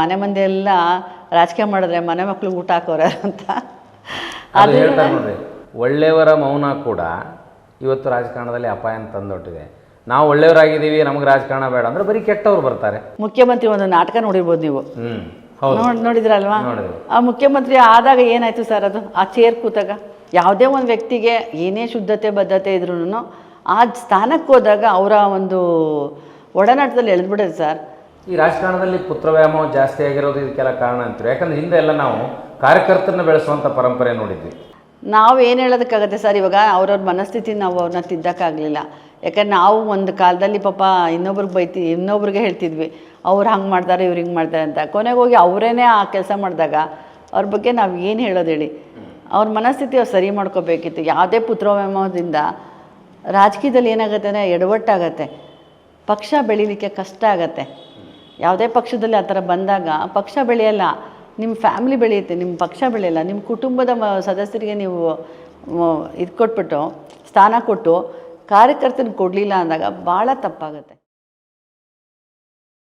ಮನೆ ಮಂದಿ ಎಲ್ಲ ರಾಜಕೀಯ ಮಾಡಿದ್ರೆ ಮನೆ ಮಕ್ಳಿಗೆ ಊಟ ಹಾಕೋರ ಅಂತ. ಅದು ಹೇಳ್ತಾರೆ ನೋಡ್ರಿ ಒಳ್ಳೆಯವರ ಮೌನ ಕೂಡ ಇವತ್ತು ರಾಜಕಾರಣದಲ್ಲಿ ಅಪಾಯ ತಂದೊಟ್ಟಿದೆ ನಾವು ಒಳ್ಳೆಯವರಾಗಿದ್ದೀವಿ ನಮ್ಗೆ ರಾಜಕಾರಣ ಬೇಡ ಅಂದ್ರೆ ಬರೀ ಕೆಟ್ಟವ್ರು ಬರ್ತಾರೆ. ಮುಖ್ಯಮಂತ್ರಿ ಒಂದು ನಾಟಕ ನೋಡಿರ್ಬೋದು ನೀವು. ಹ್ಮ್ ಹೌದು. ನೋಡ್ ನೋಡಿದ್ರಲ್ವಾ? ನೋಡಿದ್ವಿ. ಆ ಮುಖ್ಯಮಂತ್ರಿ ಆದಾಗ ಏನಾಯ್ತು ಸರ್ ಅದು? ಆ ಚೇರ್ ಕೂತಾಗ? ಯಾವುದೇ ಒಂದು ವ್ಯಕ್ತಿಗೆ ಏನೇ ಶುದ್ಧತೆ ಬದ್ಧತೆ ಇದ್ರೂ ಆ ಸ್ಥಾನಕ್ಕೆ ಹೋದಾಗ ಅವರ ಒಂದು ಒಡನಾಟದಲ್ಲಿ ಎಳೆದ್ಬಿಡುತ್ತೆ ಸರ್. ಈ ರಾಜಕಾರಣದಲ್ಲಿ ಪುತ್ರ ವ್ಯಾಮೋಹ ಜಾಸ್ತಿ ಆಗಿರೋದು ಇದಕ್ಕೆಲ್ಲ ಕಾರಣ ಅಂತೀವಿ ಯಾಕಂದ್ರೆ ಹಿಂದೆ ಎಲ್ಲ ನಾವು ಕಾರ್ಯಕರ್ತರನ್ನ ಬೆಳೆಸುವಂಥ ಪರಂಪರೆ ನೋಡಿದ್ವಿ. ನಾವು ಏನು ಹೇಳೋದಕ್ಕಾಗತ್ತೆ ಸರ್, ಇವಾಗ ಅವ್ರವ್ರ ಮನಸ್ಥಿತಿ ನಾವು ಅವ್ರನ್ನ ತಿದ್ದಕ್ಕಾಗಲಿಲ್ಲ. ಯಾಕಂದ್ರೆ ನಾವು ಒಂದು ಕಾಲದಲ್ಲಿ ಪಾಪ ಇನ್ನೊಬ್ರಿಗೆ ಬೈತಿ, ಇನ್ನೊಬ್ರಿಗೆ ಹೇಳ್ತಿದ್ವಿ, ಅವ್ರು ಹಂಗೆ ಮಾಡ್ತಾರೆ, ಇವ್ರು ಹಿಂಗೆ ಮಾಡ್ತಾರೆ ಅಂತ. ಕೊನೆಗೆ ಹೋಗಿ ಅವರೇನೇ ಆ ಕೆಲಸ ಮಾಡಿದಾಗ ಅವ್ರ ಬಗ್ಗೆ ನಾವು ಏನು ಹೇಳೋದು ಹೇಳಿ. ಅವ್ರ ಮನಸ್ಥಿತಿ ಅವ್ರು ಸರಿ ಮಾಡ್ಕೋಬೇಕಿತ್ತು. ಯಾವುದೇ ಪುತ್ರವ್ಯಾಮೋಹದಿಂದ ರಾಜಕೀಯದಲ್ಲಿ ಏನಾಗುತ್ತೆ ಅಂದರೆ ಎಡವಟ್ಟಾಗತ್ತೆ. ಪಕ್ಷ ಬೆಳೀಲಿಕ್ಕೆ ಕಷ್ಟ ಆಗತ್ತೆ. ಯಾವುದೇ ಪಕ್ಷದಲ್ಲಿ ಆ ಥರ ಬಂದಾಗ ಪಕ್ಷ ಬೆಳೆಯಲ್ಲ, ನಿಮ್ಮ ಫ್ಯಾಮ್ಲಿ ಬೆಳೆಯುತ್ತೆ, ನಿಮ್ಮ ಪಕ್ಷ ಬೆಳೆಯಲ್ಲ, ನಿಮ್ಮ ಕುಟುಂಬದ ಮ, ಸದಸ್ಯರಿಗೆ ನೀವು ಇದು ಕೊಟ್ಬಿಟ್ಟು, ಸ್ಥಾನ ಕೊಟ್ಟು ಕಾರ್ಯಕರ್ತನ ಕೊಡಲಿಲ್ಲ ಅಂದಾಗ ಭಾಳ ತಪ್ಪಾಗುತ್ತೆ.